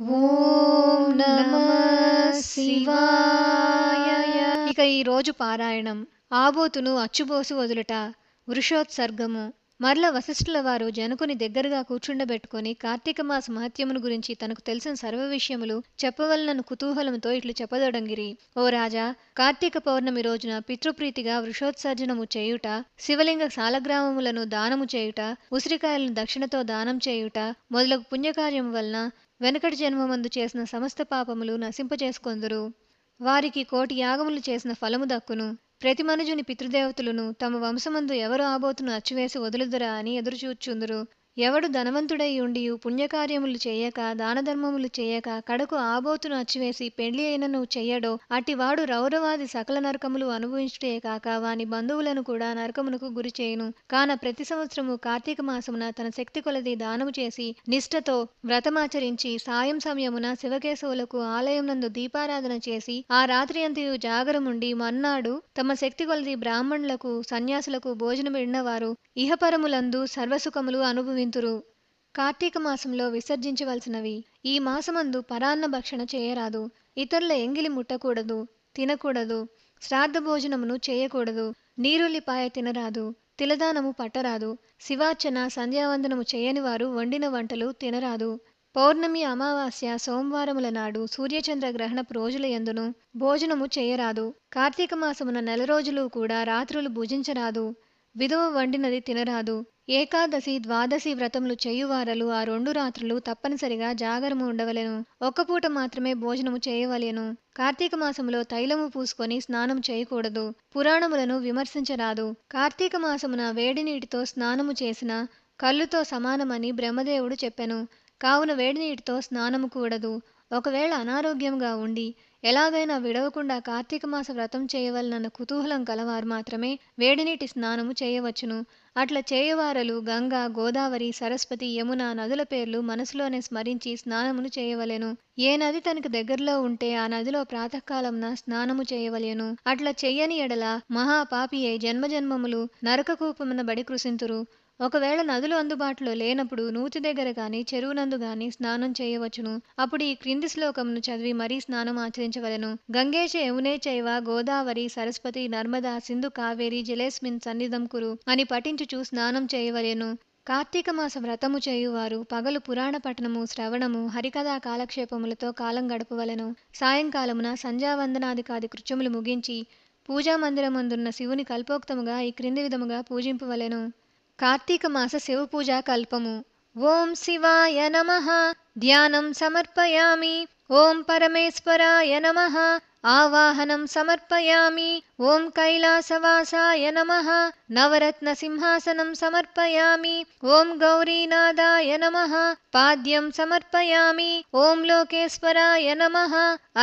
ఓం నమ శివాయ. ఇక ఈ రోజు పారాయణం. ఆబోతును అచ్చుబోసు వదులుట వృషోత్సర్గము. మరల వశిష్ఠుల వారు జనకుని దగ్గరగా కూర్చుండబెట్టుకుని కార్తీక మాస మహత్యమును గురించి తనకు తెలిసిన సర్వ విషయములు చెప్పవలనను కుతూహలముతో ఇట్లు చెప్పదొడంగిరి. ఓ రాజా కార్తీక పౌర్ణమి రోజున పితృప్రీతిగా వృషోత్సర్జనము చేయుట శివలింగ సాలగ్రామములను దానము చేయుట ఉసిరికాయలను దక్షిణతో దానం చేయుట మొదలగు పుణ్యకార్యము వలన వెనకటి జన్మమందు చేసిన సమస్త పాపములు నశింపజేసుకొందురు. వారికి కోటి యాగములు చేసిన ఫలము దక్కును. ప్రతి మనుజుని పితృదేవతలను తమ వంశమందు ఎవరు ఆబోతును అచ్చివేసి వదులుదురా అని ఎదురుచూచుందురు. ఎవడు ధనవంతుడై ఉండి పుణ్యకార్యములు చేయక దానధర్మములు చేయక కడకు ఆబోతును అచ్చివేసి పెండ్లి అయినను చెయ్యడో అటివాడు రౌరవాది సకల నరకములు అనుభవించుటే కాక వాని బంధువులను కూడా నరకమునకు గురి చేయును. కాన ప్రతి సంవత్సరము కార్తీక మాసమున తన శక్తి కొలది దానము చేసి నిష్ఠతో వ్రతమాచరించి సాయం సమయమున శివకేశవులకు ఆలయమునందు దీపారాధన చేసి ఆ రాత్రి అంతయు జాగరముండి మర్నాడు తమ శక్తి కొలది బ్రాహ్మణులకు సన్యాసులకు భోజనం ఇహపరములందు సర్వసుఖములు అనుభవింతురు కార్తీక మాసంలో విసర్జించవలసినవి ఈ మాసమందు పరాన్న భక్షణ చేయరాదు. ఇతరుల ఎంగిలి ముట్టకూడదు తినకూడదు శ్రాద్ధ భోజనమును చేయకూడదు నీరుల్లిపాయ తినరాదు తిలదానము పట్టరాదు శివార్చన సంధ్యావందనము చేయని వారు వండిన వంటలు తినరాదు. పౌర్ణమి అమావాస్య సోమవారముల నాడు సూర్యచంద్ర గ్రహణపు రోజుల యందును భోజనము చేయరాదు. కార్తీక మాసమున నెల రోజులు కూడా రాత్రులు భుజించరాదు. విధవ వండినది తినరాదు. ఏకాదశి ద్వాదశి వ్రతములు చేయువారలు ఆ రెండు రాత్రులు తప్పనిసరిగా జాగరము ఉండవలెను. ఒక్క పూట మాత్రమే భోజనము చేయవలెను. కార్తీక మాసములో తైలము పూసుకొని స్నానం చేయకూడదు. పురాణములను విమర్శించరాదు. కార్తీక మాసమున వేడి నీటితో స్నానము చేసిన కళ్ళుతో సమానమని బ్రహ్మదేవుడు చెప్పెను. కావున వేడి నీటితో స్నానము కూడదు. ఒకవేళ అనారోగ్యంగా ఉండి ఎలాగైనా విడవకుండా కార్తీక మాస వ్రతం చేయవలనన్న కుతూహలం కలవారు మాత్రమే వేడినీటి స్నానము చేయవచ్చును. అట్లా చేయవారలు గంగా గోదావరి సరస్వతి యమున నదుల పేర్లు మనసులోనే స్మరించి స్నానమును చేయవలెను. ఏ నది తనకు దగ్గరలో ఉంటే ఆ నదిలో ప్రాతకాలంన స్నానము చేయవలెను. అట్లా చెయ్యని ఎడల మహాపాపి అయి జన్మజన్మములు నరకకూపమున బడి కృషింతురు ఒకవేళ నదులు అందుబాటులో లేనప్పుడు నూతి దగ్గర గాని చెరువునందు గాని స్నానం చేయవచ్చును. అప్పుడు ఈ క్రింది శ్లోకమును చదివి మరీ స్నానం ఆచరించవలెను. గంగేచ యమునే చైవ గోదావరి సరస్వతి నర్మదా సింధు కావేరి జలేస్మిన్ సన్నిధం కురు అని పఠించుచు స్నానం చేయవలెను. కార్తీక మాస వ్రతము చేయువారు పగలు పురాణ పఠనము శ్రవణము హరికథా కాలక్షేపములతో కాలం గడపవలెను. సాయంకాలమున సంధ్యావందనాధికాది కృత్యములు ముగించి పూజామందిరమందున్న శివుని కల్పోక్తముగా ఈ క్రింది విధముగా పూజింపవలెను. కార్తీక మాస శివ పూజా కల్పము. ఓం శివాయ నమ. ధ్యానం సమర్పయామి. ఓం పరమేశ్వరాయ నమ. ఆవాహనం సమర్పయామి. ఓం కైలాసవాసాయ నమ. नवरत्नसिंहासनं समर्पयामि। ॐ गौरीनादाय नमः। पाद्यं समर्पयामि। ॐ लोकेश्वराय नमः।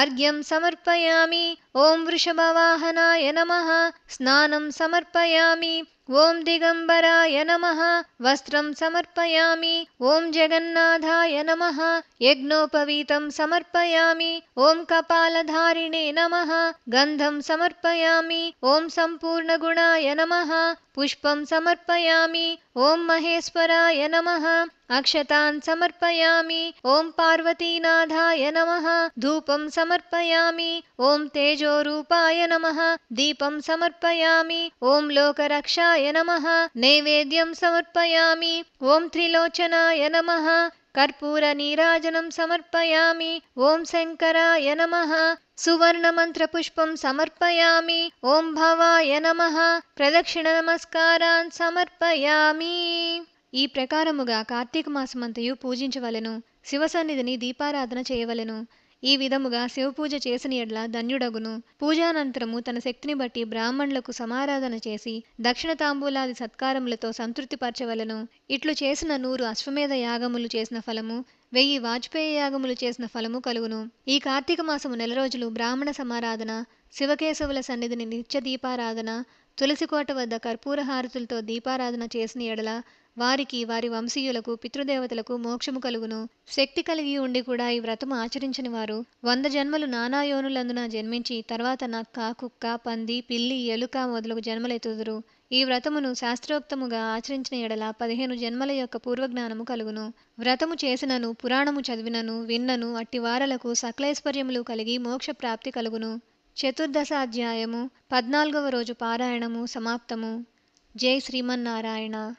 अर्घ्यं समर्पयामि। ॐ वृषभवाहनाय नमः। स्नानं समर्पयामि। ॐ दिगम्बराय नमः। वस्त्रं समर्पयामि। ॐ जगन्नाथाय नमः। यज्ञोपवीतं समर्पयामि। ॐ कपालधारिणे नमः। गन्धं समर्पयामि। ॐ सम्पूर्णगुणाय नमः। నమ పుష్పం సమర్పయామి. ఓం మహేశ్వరాయ నమ. అక్షతాన్ సమర్పయామి. ఓం పార్వతీనాథాయ నమ. ధూపం సమర్పయామి. ఓం తేజోరూపాయ నమ. దీపం సమర్పయామి. ఓం లోకరక్షాయ నమ. నైవేద్యం సమర్పయామి. ఓం త్రిలోచనాయ నమ కర్పూర నీరాజనం సమర్పయామి. ఓం శంకరాయ నమ. పుష్పం సమర్పయామి. ఓం భవాయ నమ. ప్రదక్షిణ నమస్కారాన్ సమర్పయామి. ఈ ప్రకారముగా కార్తీక మాసమంతయు పూజించవలెను. శివ సన్నిధిని దీపారాధన చేయవలెను. ఈ విధముగా శివపూజ చేసిన ఎడ్ల ధన్యుడగును. పూజానంతరము తన శక్తిని బట్టి బ్రాహ్మణులకు సమారాధన చేసి దక్షిణ తాంబూలాది సత్కారములతో సంతృప్తిపరచవలను. ఇట్లు చేసిన నూరు అశ్వమేధ యాగములు చేసిన ఫలము వెయ్యి వాజ్పేయ యాగములు చేసిన ఫలము కలుగును. ఈ కార్తీక మాసము నెల రోజులు బ్రాహ్మణ సమారాధన శివకేశవుల సన్నిధిని నిత్య దీపారాధన తులసికోట వద్ద కర్పూర హారతులతో దీపారాధన చేసిన ఎడల వారికి వారి వంశీయులకు పితృదేవతలకు మోక్షము కలుగును. శక్తి కలిగి ఉండి కూడా ఈ వ్రతము ఆచరించని వారు వంద జన్మలు నానాయోనులందున జన్మించి తర్వాత నక్క కుక్క పంది పిల్లి ఎలుక మొదలగు జన్మలెత్తుదురు. ఈ వ్రతమును శాస్త్రోక్తముగా ఆచరించిన ఎడల పదిహేను జన్మల యొక్క పూర్వజ్ఞానము కలుగును. వ్రతము చేసినను పురాణము చదివినను విన్నను అట్టి వారలకు సకలైశ్వర్యములు కలిగి మోక్ష ప్రాప్తి కలుగును. చతుర్దశ అధ్యాయము పద్నాలుగవ రోజు పారాయణము సమాప్తము. జై శ్రీమన్నారాయణ.